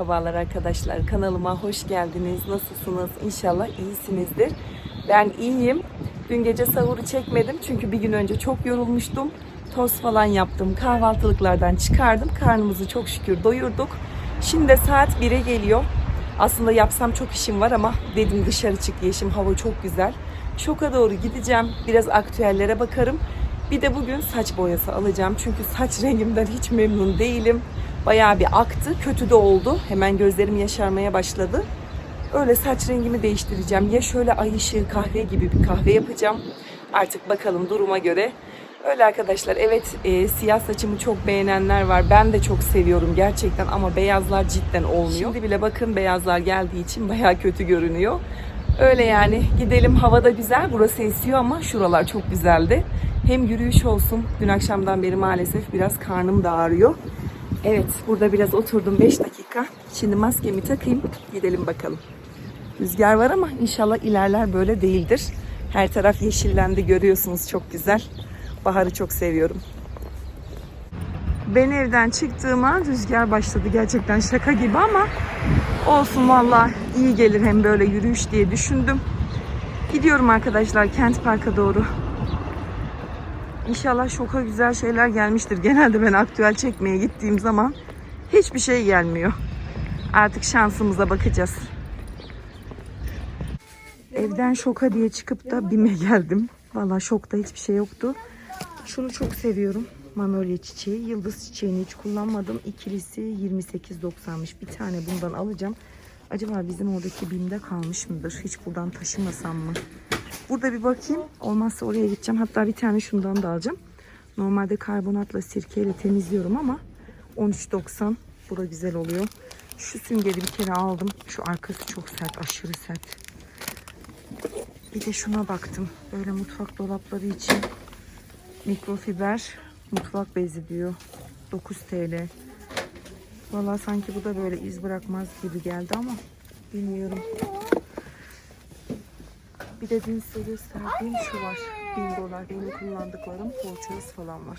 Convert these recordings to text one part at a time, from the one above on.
Merhabalar arkadaşlar. Kanalıma hoş geldiniz. Nasılsınız? İnşallah iyisinizdir. Ben iyiyim. Dün gece sahuru çekmedim çünkü bir gün önce çok yorulmuştum. Toz falan yaptım. Kahvaltılıklardan çıkardım. Karnımızı çok şükür doyurduk. Şimdi de saat 1'e geliyor. Aslında yapsam çok işim var ama dedim dışarı çık Yeşim hava çok güzel. Şoka doğru gideceğim. Biraz aktüellere bakarım. Bir de bugün saç boyası alacağım. Çünkü saç rengimden hiç memnun değilim. Bayağı bir aktı. Kötü de oldu. Hemen gözlerim yaşarmaya başladı. Öyle saç rengimi değiştireceğim. Ya şöyle ay ışığı kahve gibi bir kahve yapacağım. Artık bakalım duruma göre. Öyle arkadaşlar evet e, siyah saçımı çok beğenenler var. Ben de çok seviyorum gerçekten ama beyazlar cidden olmuyor. Şimdi bile bakın beyazlar geldiği için bayağı kötü görünüyor. Öyle yani gidelim hava da güzel. Burası esiyor ama şuralar çok güzeldi. Hem yürüyüş olsun. Dün akşamdan beri maalesef biraz karnım da ağrıyor. Evet burada biraz oturdum 5 dakika. Şimdi maskemi takayım gidelim bakalım. Rüzgar var ama inşallah ilerler böyle değildir. Her taraf yeşillendi görüyorsunuz çok güzel. Baharı çok seviyorum. Ben evden çıktığım an rüzgar başladı gerçekten şaka gibi ama olsun valla iyi gelir hem böyle yürüyüş diye düşündüm. Gidiyorum arkadaşlar Kent Park'a doğru. İnşallah şoka güzel şeyler gelmiştir. Genelde ben aktüel çekmeye gittiğim zaman hiçbir şey gelmiyor. Artık şansımıza bakacağız. Evden şoka diye çıkıp da BİM'e geldim. Valla şokta hiçbir şey yoktu. Şunu çok seviyorum. Manolya çiçeği. Yıldız çiçeğini hiç kullanmadım. İkilisi 28.90'mış. Bir tane bundan alacağım. Acaba bizim oradaki BİM'de kalmış mıdır? Hiç buradan taşımasam mı? Burada bir bakayım. Olmazsa oraya gideceğim. Hatta bir tane şundan da alacağım. Normalde karbonatla sirkeyle temizliyorum ama 13.90 bu da güzel oluyor. Şu süngeri bir kere aldım. Şu arkası çok sert, aşırı sert. Bir de şuna baktım. Böyle mutfak dolapları için mikrofiber mutfak bezi diyor. 9 TL. Valla sanki bu da böyle iz bırakmaz gibi geldi ama bilmiyorum. Bir de dün size gösterdiğim şu var. Bingolar. Benim kullandıklarım poğaçası falan var.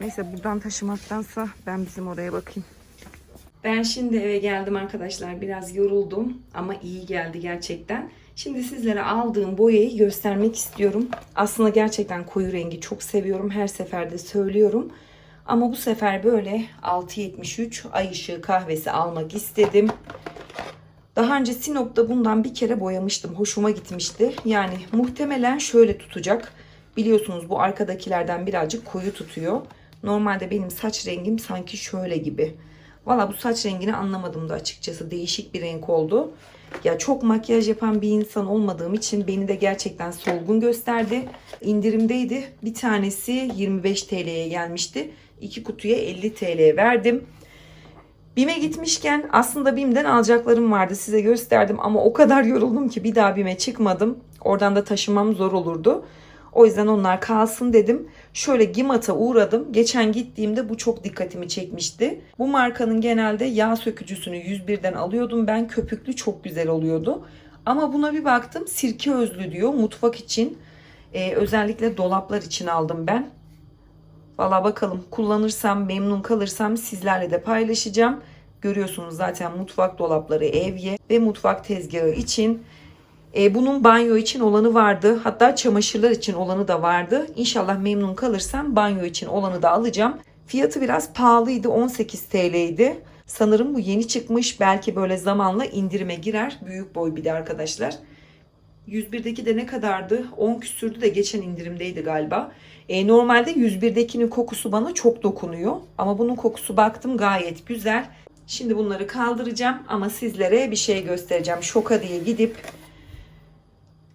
Neyse buradan taşımaktansa ben bizim oraya bakayım. Ben şimdi eve geldim arkadaşlar. Biraz yoruldum ama iyi geldi gerçekten. Şimdi sizlere aldığım boyayı göstermek istiyorum. Aslında gerçekten koyu rengi çok seviyorum. Her seferde söylüyorum. Ama bu sefer böyle 6.73 ay ışığı kahvesi almak istedim. Daha önce Sinop'ta bundan bir kere boyamıştım. Hoşuma gitmişti. Yani muhtemelen şöyle tutacak. Biliyorsunuz bu arkadakilerden birazcık koyu tutuyor. Normalde benim saç rengim sanki şöyle gibi. Valla bu saç rengini anlamadım da açıkçası. Değişik bir renk oldu. Ya çok makyaj yapan bir insan olmadığım için beni de gerçekten solgun gösterdi. İndirimdeydi. Bir tanesi 25 TL'ye gelmişti. İki kutuya 50 TL verdim. BİM'e gitmişken aslında BİM'den alacaklarım vardı size gösterdim ama o kadar yoruldum ki bir daha BİM'e çıkmadım. Oradan da taşımam zor olurdu. O yüzden onlar kalsın dedim. Şöyle Gimat'a uğradım. Geçen gittiğimde bu çok dikkatimi çekmişti. Bu markanın genelde yağ sökücüsünü 101'den alıyordum ben. Köpüklü çok güzel oluyordu. Ama buna bir baktım sirke özlü diyor mutfak için. Ee, özellikle dolaplar için aldım ben. Valla bakalım kullanırsam memnun kalırsam sizlerle de paylaşacağım. Görüyorsunuz zaten mutfak dolapları evye ve mutfak tezgahı için. E, bunun banyo için olanı vardı. Hatta çamaşırlar için olanı da vardı. İnşallah memnun kalırsam banyo için olanı da alacağım. Fiyatı biraz pahalıydı. 18 TL'ydi. Sanırım bu yeni çıkmış. Belki böyle zamanla indirime girer. Büyük boy bir de arkadaşlar. 101'deki de ne kadardı? 10 küsürdü de geçen indirimdeydi galiba. E, normalde 101'dekinin kokusu bana çok dokunuyor. Ama bunun kokusu baktım gayet güzel. Şimdi bunları kaldıracağım ama sizlere bir şey göstereceğim. Şoka diye gidip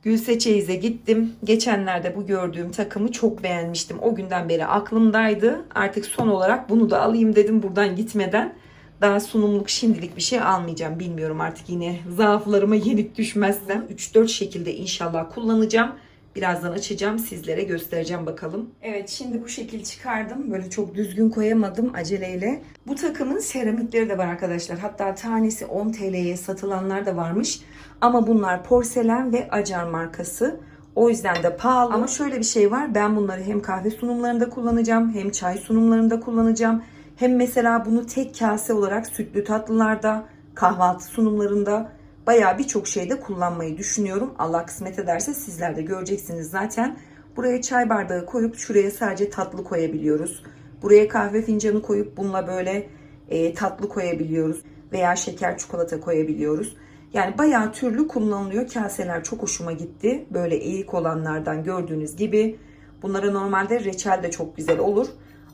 Gülse Çeyiz'e gittim. Geçenlerde bu gördüğüm takımı çok beğenmiştim. O günden beri aklımdaydı. Artık son olarak bunu da alayım dedim buradan gitmeden. Daha sunumluk şimdilik bir şey almayacağım. Bilmiyorum artık yine zaaflarıma yenik düşmezsem 3-4 şekilde inşallah kullanacağım. Birazdan açacağım sizlere göstereceğim bakalım. Evet şimdi bu şekil çıkardım. Böyle çok düzgün koyamadım aceleyle. Bu takımın seramikleri de var arkadaşlar. Hatta tanesi 10 TL'ye satılanlar da varmış. Ama bunlar porselen ve acar markası. O yüzden de pahalı. Ama şöyle bir şey var. Ben bunları hem kahve sunumlarında kullanacağım hem çay sunumlarında kullanacağım. Hem mesela bunu tek kase olarak sütlü tatlılarda, kahvaltı sunumlarında bayağı birçok şeyde kullanmayı düşünüyorum. Allah kısmet ederse sizler de göreceksiniz zaten. Buraya çay bardağı koyup şuraya sadece tatlı koyabiliyoruz. Buraya kahve fincanı koyup bununla böyle e, tatlı koyabiliyoruz veya şeker çikolata koyabiliyoruz. Yani bayağı türlü kullanılıyor. Kaseler çok hoşuma gitti. Böyle eğik olanlardan gördüğünüz gibi. Bunlara normalde reçel de çok güzel olur.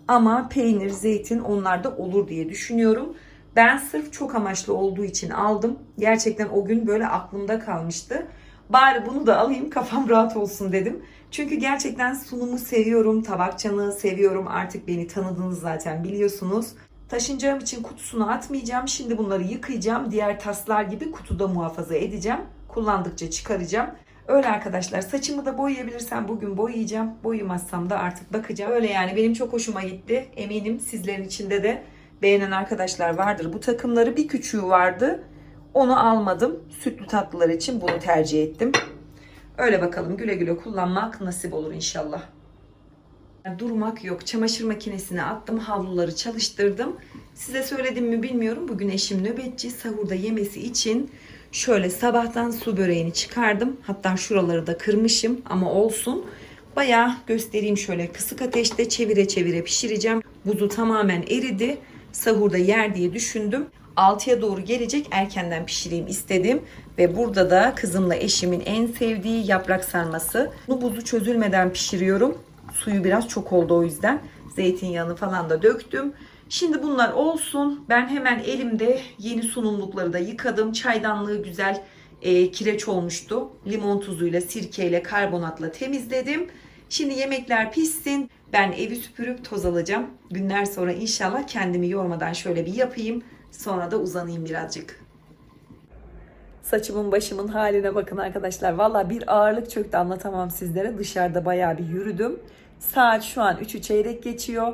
Ama peynir, zeytin onlarda olur diye düşünüyorum. Ben sırf çok amaçlı olduğu için aldım. Gerçekten o gün böyle aklımda kalmıştı. Bari bunu da alayım kafam rahat olsun dedim. Çünkü gerçekten sunumu seviyorum, tabakçanı seviyorum. Artık beni tanıdınız zaten biliyorsunuz. Taşınacağım için kutusunu atmayacağım. Şimdi bunları yıkayacağım. Diğer taslar gibi kutuda muhafaza edeceğim. Kullandıkça çıkaracağım. Öyle arkadaşlar saçımı da boyayabilirsem bugün boyayacağım. Boyamazsam da artık bakacağım. Öyle yani benim çok hoşuma gitti. Eminim sizlerin içinde de beğenen arkadaşlar vardır. Bu takımları bir küçüğü vardı. Onu almadım. Sütlü tatlılar için bunu tercih ettim. Öyle bakalım güle güle kullanmak nasip olur inşallah. Durmak yok. Çamaşır makinesine attım. Havluları çalıştırdım. Size söyledim mi bilmiyorum. Bugün eşim nöbetçi. Sahurda yemesi için şöyle sabahtan su böreğini çıkardım. Hatta şuraları da kırmışım ama olsun. Bayağı göstereyim şöyle kısık ateşte çevire çevire pişireceğim. Buzu tamamen eridi. Sahurda yer diye düşündüm. 6'ya doğru gelecek erkenden pişireyim istedim. Ve burada da kızımla eşimin en sevdiği yaprak sarması. Bunu buzu çözülmeden pişiriyorum. Suyu biraz çok oldu o yüzden. Zeytinyağını falan da döktüm. Şimdi bunlar olsun. Ben hemen elimde yeni sunumlukları da yıkadım. Çaydanlığı güzel e, kireç olmuştu. Limon tuzuyla, sirkeyle, karbonatla temizledim. Şimdi yemekler pişsin. Ben evi süpürüp toz alacağım. Günler sonra inşallah kendimi yormadan şöyle bir yapayım. Sonra da uzanayım birazcık. Saçımın başımın haline bakın arkadaşlar. Valla bir ağırlık çöktü anlatamam sizlere. Dışarıda bayağı bir yürüdüm. Saat şu an 3'ü çeyrek geçiyor.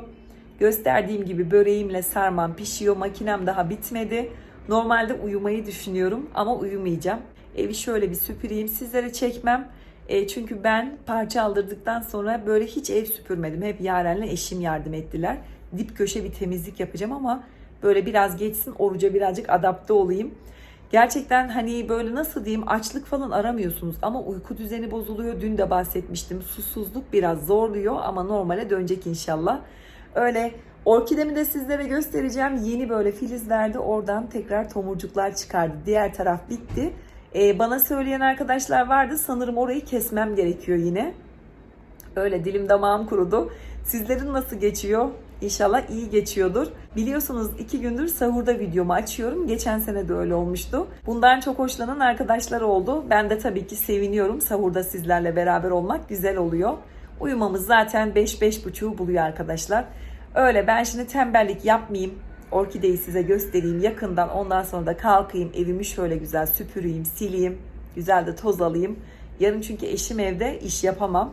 Gösterdiğim gibi böreğimle sarmam pişiyor. Makinem daha bitmedi. Normalde uyumayı düşünüyorum ama uyumayacağım. Evi şöyle bir süpüreyim. Sizlere çekmem. E, çünkü ben parça aldırdıktan sonra böyle hiç ev süpürmedim. Hep Yaren'le eşim yardım ettiler. Dip köşe bir temizlik yapacağım ama böyle biraz geçsin oruca birazcık adapte olayım. Gerçekten hani böyle nasıl diyeyim açlık falan aramıyorsunuz ama uyku düzeni bozuluyor. Dün de bahsetmiştim susuzluk biraz zorluyor ama normale dönecek inşallah. Öyle orkidemi de sizlere göstereceğim. Yeni böyle filiz verdi oradan tekrar tomurcuklar çıkardı. Diğer taraf bitti. Ee, bana söyleyen arkadaşlar vardı sanırım orayı kesmem gerekiyor yine. Öyle dilim damağım kurudu. Sizlerin nasıl geçiyor? İnşallah iyi geçiyordur. Biliyorsunuz iki gündür sahurda videomu açıyorum. Geçen sene de öyle olmuştu. Bundan çok hoşlanan arkadaşlar oldu. Ben de tabii ki seviniyorum. Sahurda sizlerle beraber olmak güzel oluyor. Uyumamız zaten 5-5.30'u buluyor arkadaşlar. Öyle ben şimdi tembellik yapmayayım. Orkideyi size göstereyim yakından. Ondan sonra da kalkayım. Evimi şöyle güzel süpüreyim, sileyim. Güzel de toz alayım. Yarın çünkü eşim evde iş yapamam.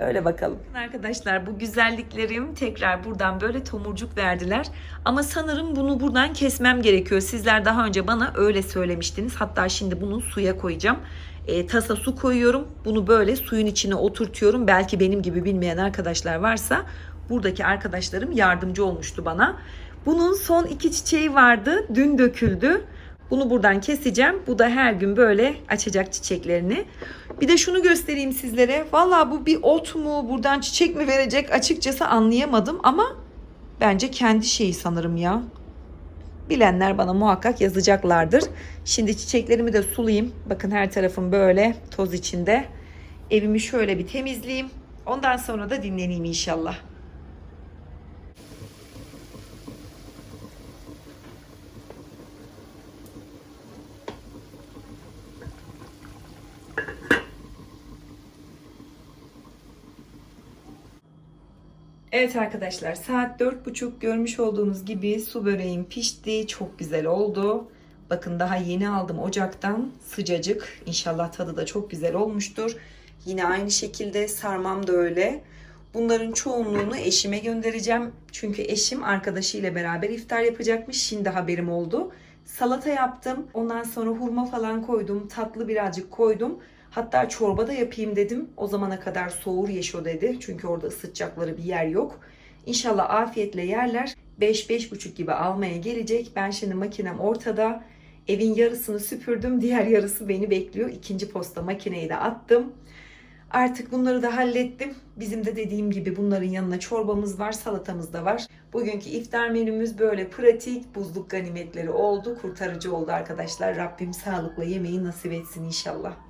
Öyle bakalım. Arkadaşlar bu güzelliklerim tekrar buradan böyle tomurcuk verdiler. Ama sanırım bunu buradan kesmem gerekiyor. Sizler daha önce bana öyle söylemiştiniz. Hatta şimdi bunu suya koyacağım. E, tasa su koyuyorum. Bunu böyle suyun içine oturtuyorum. Belki benim gibi bilmeyen arkadaşlar varsa buradaki arkadaşlarım yardımcı olmuştu bana. Bunun son iki çiçeği vardı. Dün döküldü. Bunu buradan keseceğim. Bu da her gün böyle açacak çiçeklerini. Bir de şunu göstereyim sizlere. Valla bu bir ot mu, buradan çiçek mi verecek açıkçası anlayamadım ama bence kendi şeyi sanırım ya. Bilenler bana muhakkak yazacaklardır. Şimdi çiçeklerimi de sulayayım. Bakın her tarafım böyle toz içinde. Evimi şöyle bir temizleyeyim. Ondan sonra da dinleneyim inşallah. Evet arkadaşlar saat dört buçuk görmüş olduğunuz gibi su böreğim pişti. Çok güzel oldu. Bakın daha yeni aldım ocaktan. Sıcacık. İnşallah tadı da çok güzel olmuştur. Yine aynı şekilde sarmam da öyle. Bunların çoğunluğunu eşime göndereceğim. Çünkü eşim arkadaşıyla beraber iftar yapacakmış. Şimdi haberim oldu. Salata yaptım. Ondan sonra hurma falan koydum. Tatlı birazcık koydum. Hatta çorba da yapayım dedim. O zamana kadar soğur yeşo dedi. Çünkü orada ısıtacakları bir yer yok. İnşallah afiyetle yerler. 5-5.30 gibi almaya gelecek. Ben şimdi makinem ortada. Evin yarısını süpürdüm. Diğer yarısı beni bekliyor. İkinci posta makineyi de attım. Artık bunları da hallettim. Bizim de dediğim gibi bunların yanına çorbamız var, salatamız da var. Bugünkü iftar menümüz böyle pratik, buzluk ganimetleri oldu. Kurtarıcı oldu arkadaşlar. Rabbim sağlıkla yemeği nasip etsin inşallah.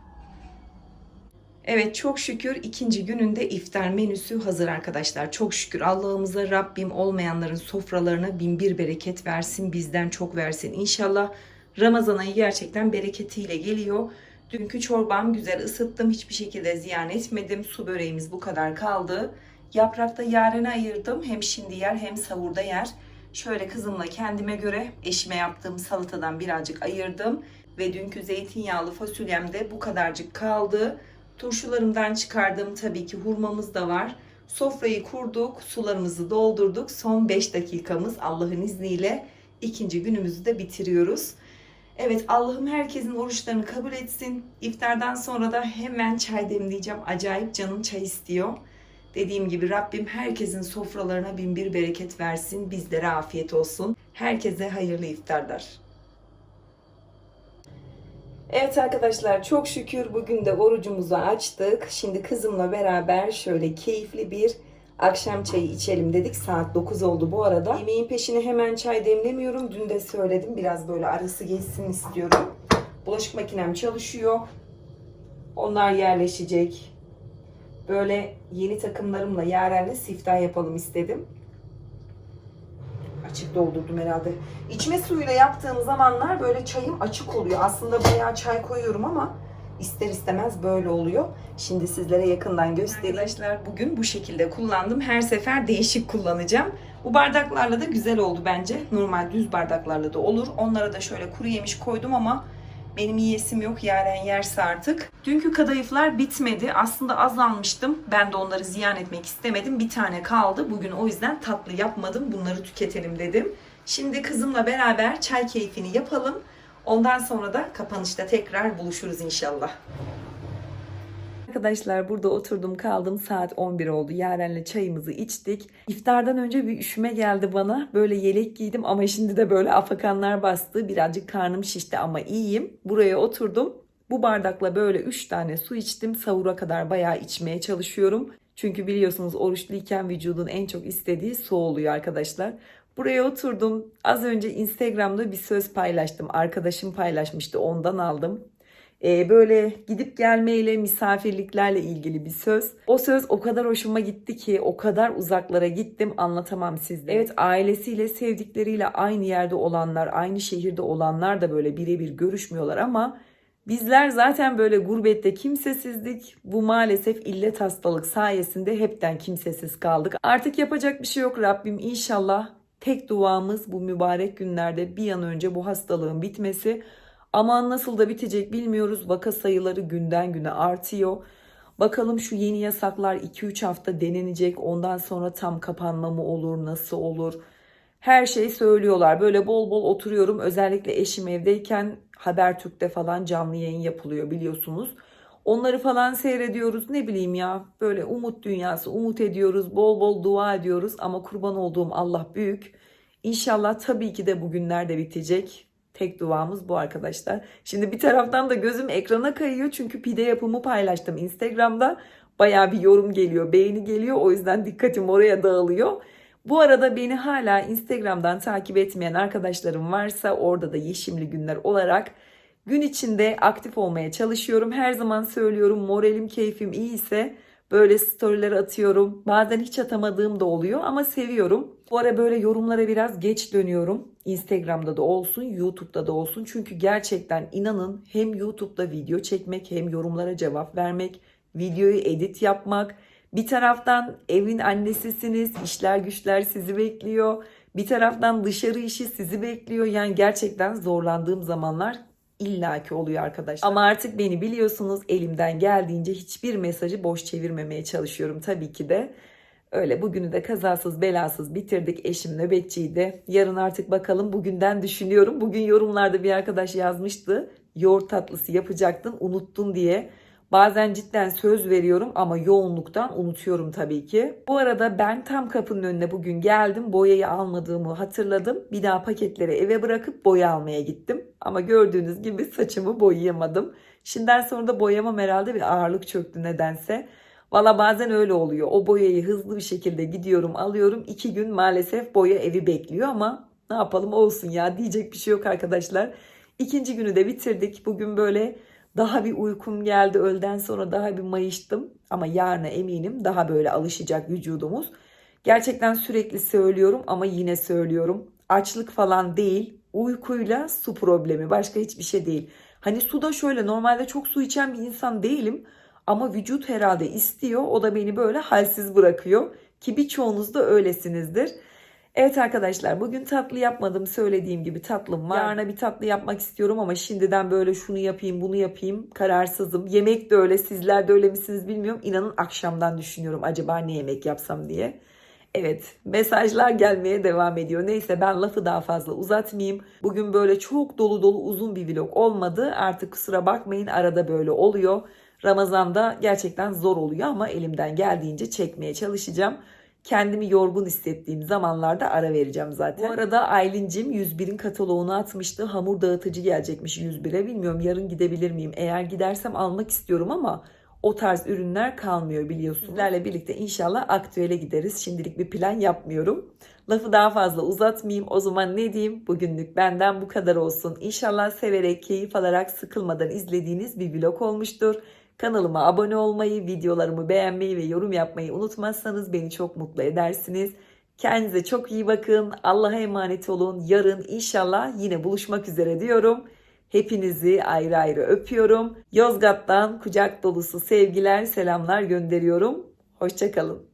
Evet çok şükür ikinci gününde iftar menüsü hazır arkadaşlar. Çok şükür Allah'ımıza Rabbim olmayanların sofralarına bin bir bereket versin. Bizden çok versin inşallah. Ramazan ayı gerçekten bereketiyle geliyor. Dünkü çorbam güzel ısıttım. Hiçbir şekilde ziyan etmedim. Su böreğimiz bu kadar kaldı. Yaprakta yarene ayırdım. Hem şimdi yer hem savurda yer. Şöyle kızımla kendime göre eşime yaptığım salatadan birazcık ayırdım. Ve dünkü zeytinyağlı fasulyem de bu kadarcık kaldı. Turşularımdan çıkardığım tabii ki hurmamız da var. Sofrayı kurduk, sularımızı doldurduk. Son 5 dakikamız Allah'ın izniyle ikinci günümüzü de bitiriyoruz. Evet Allah'ım herkesin oruçlarını kabul etsin. İftardan sonra da hemen çay demleyeceğim. Acayip canım çay istiyor. Dediğim gibi Rabbim herkesin sofralarına bin bir bereket versin. Bizlere afiyet olsun. Herkese hayırlı iftarlar. Evet arkadaşlar çok şükür bugün de orucumuzu açtık. Şimdi kızımla beraber şöyle keyifli bir akşam çayı içelim dedik. Saat 9 oldu bu arada. Yemeğin peşine hemen çay demlemiyorum. Dün de söyledim biraz böyle arası geçsin istiyorum. Bulaşık makinem çalışıyor. Onlar yerleşecek. Böyle yeni takımlarımla Yaren'le siftah yapalım istedim. Açık doldurdum herhalde. İçme suyuyla yaptığım zamanlar böyle çayım açık oluyor. Aslında bayağı çay koyuyorum ama ister istemez böyle oluyor. Şimdi sizlere yakından göstereyim. Arkadaşlar bugün bu şekilde kullandım. Her sefer değişik kullanacağım. Bu bardaklarla da güzel oldu bence. Normal düz bardaklarla da olur. Onlara da şöyle kuru yemiş koydum ama benim yiyesim yok. Yaren yerse artık. Dünkü kadayıflar bitmedi. Aslında azalmıştım. Ben de onları ziyan etmek istemedim. Bir tane kaldı. Bugün o yüzden tatlı yapmadım. Bunları tüketelim dedim. Şimdi kızımla beraber çay keyfini yapalım. Ondan sonra da kapanışta tekrar buluşuruz inşallah. Arkadaşlar burada oturdum kaldım saat 11 oldu. Yaren'le çayımızı içtik. İftardan önce bir üşüme geldi bana. Böyle yelek giydim ama şimdi de böyle afakanlar bastı. Birazcık karnım şişti ama iyiyim. Buraya oturdum. Bu bardakla böyle 3 tane su içtim. Sahura kadar bayağı içmeye çalışıyorum. Çünkü biliyorsunuz oruçluyken vücudun en çok istediği su oluyor arkadaşlar. Buraya oturdum. Az önce Instagram'da bir söz paylaştım. Arkadaşım paylaşmıştı. Ondan aldım. Ee, böyle gidip gelmeyle, misafirliklerle ilgili bir söz. O söz o kadar hoşuma gitti ki o kadar uzaklara gittim anlatamam sizlere. Evet ailesiyle, sevdikleriyle aynı yerde olanlar, aynı şehirde olanlar da böyle birebir görüşmüyorlar ama bizler zaten böyle gurbette kimsesizdik. Bu maalesef illet hastalık sayesinde hepten kimsesiz kaldık. Artık yapacak bir şey yok Rabbim inşallah. Tek duamız bu mübarek günlerde bir an önce bu hastalığın bitmesi. Aman nasıl da bitecek bilmiyoruz. Vaka sayıları günden güne artıyor. Bakalım şu yeni yasaklar 2-3 hafta denenecek. Ondan sonra tam kapanma mı olur, nasıl olur? Her şey söylüyorlar. Böyle bol bol oturuyorum. Özellikle eşim evdeyken Habertürk'te falan canlı yayın yapılıyor biliyorsunuz. Onları falan seyrediyoruz. Ne bileyim ya böyle umut dünyası, umut ediyoruz. Bol bol dua ediyoruz ama kurban olduğum Allah büyük. İnşallah tabii ki de bugünlerde bitecek. Tek duamız bu arkadaşlar. Şimdi bir taraftan da gözüm ekrana kayıyor çünkü pide yapımı paylaştım Instagram'da. Baya bir yorum geliyor, beğeni geliyor. O yüzden dikkatim oraya dağılıyor. Bu arada beni hala Instagram'dan takip etmeyen arkadaşlarım varsa orada da Yeşimli Günler olarak gün içinde aktif olmaya çalışıyorum. Her zaman söylüyorum moralim, keyfim iyi ise böyle storyler atıyorum. Bazen hiç atamadığım da oluyor ama seviyorum. Bu ara böyle yorumlara biraz geç dönüyorum. Instagram'da da olsun, YouTube'da da olsun. Çünkü gerçekten inanın hem YouTube'da video çekmek hem yorumlara cevap vermek, videoyu edit yapmak. Bir taraftan evin annesisiniz, işler güçler sizi bekliyor. Bir taraftan dışarı işi sizi bekliyor. Yani gerçekten zorlandığım zamanlar illaki oluyor arkadaşlar. Ama artık beni biliyorsunuz elimden geldiğince hiçbir mesajı boş çevirmemeye çalışıyorum tabii ki de. Öyle bugünü de kazasız belasız bitirdik. Eşim nöbetçiydi. Yarın artık bakalım bugünden düşünüyorum. Bugün yorumlarda bir arkadaş yazmıştı. Yoğurt tatlısı yapacaktın unuttun diye. Bazen cidden söz veriyorum ama yoğunluktan unutuyorum tabii ki. Bu arada ben tam kapının önüne bugün geldim. Boyayı almadığımı hatırladım. Bir daha paketleri eve bırakıp boya almaya gittim. Ama gördüğünüz gibi saçımı boyayamadım. Şimdiden sonra da boyamam herhalde bir ağırlık çöktü nedense. Valla bazen öyle oluyor. O boyayı hızlı bir şekilde gidiyorum alıyorum. İki gün maalesef boya evi bekliyor ama ne yapalım olsun ya diyecek bir şey yok arkadaşlar. İkinci günü de bitirdik. Bugün böyle daha bir uykum geldi. Öğleden sonra daha bir mayıştım. Ama yarına eminim daha böyle alışacak vücudumuz. Gerçekten sürekli söylüyorum ama yine söylüyorum. Açlık falan değil. Uykuyla su problemi. Başka hiçbir şey değil. Hani su da şöyle normalde çok su içen bir insan değilim. Ama vücut herhalde istiyor. O da beni böyle halsiz bırakıyor. Ki birçoğunuz da öylesinizdir. Evet arkadaşlar bugün tatlı yapmadım söylediğim gibi tatlım var. Yarına bir tatlı yapmak istiyorum ama şimdiden böyle şunu yapayım bunu yapayım kararsızım. Yemek de öyle sizler de öyle misiniz bilmiyorum. İnanın akşamdan düşünüyorum acaba ne yemek yapsam diye. Evet mesajlar gelmeye devam ediyor. Neyse ben lafı daha fazla uzatmayayım. Bugün böyle çok dolu dolu uzun bir vlog olmadı. Artık kusura bakmayın arada böyle oluyor. Ramazan'da gerçekten zor oluyor ama elimden geldiğince çekmeye çalışacağım. Kendimi yorgun hissettiğim zamanlarda ara vereceğim zaten. Bu arada Aylin'cim 101'in kataloğunu atmıştı. Hamur dağıtıcı gelecekmiş 101'e. Bilmiyorum yarın gidebilir miyim? Eğer gidersem almak istiyorum ama o tarz ürünler kalmıyor biliyorsunuz. Sizlerle birlikte inşallah aktüele gideriz. Şimdilik bir plan yapmıyorum. Lafı daha fazla uzatmayayım. O zaman ne diyeyim? Bugünlük benden bu kadar olsun. İnşallah severek, keyif alarak, sıkılmadan izlediğiniz bir vlog olmuştur. Kanalıma abone olmayı, videolarımı beğenmeyi ve yorum yapmayı unutmazsanız beni çok mutlu edersiniz. Kendinize çok iyi bakın. Allah'a emanet olun. Yarın inşallah yine buluşmak üzere diyorum. Hepinizi ayrı ayrı öpüyorum. Yozgat'tan kucak dolusu sevgiler, selamlar gönderiyorum. Hoşçakalın.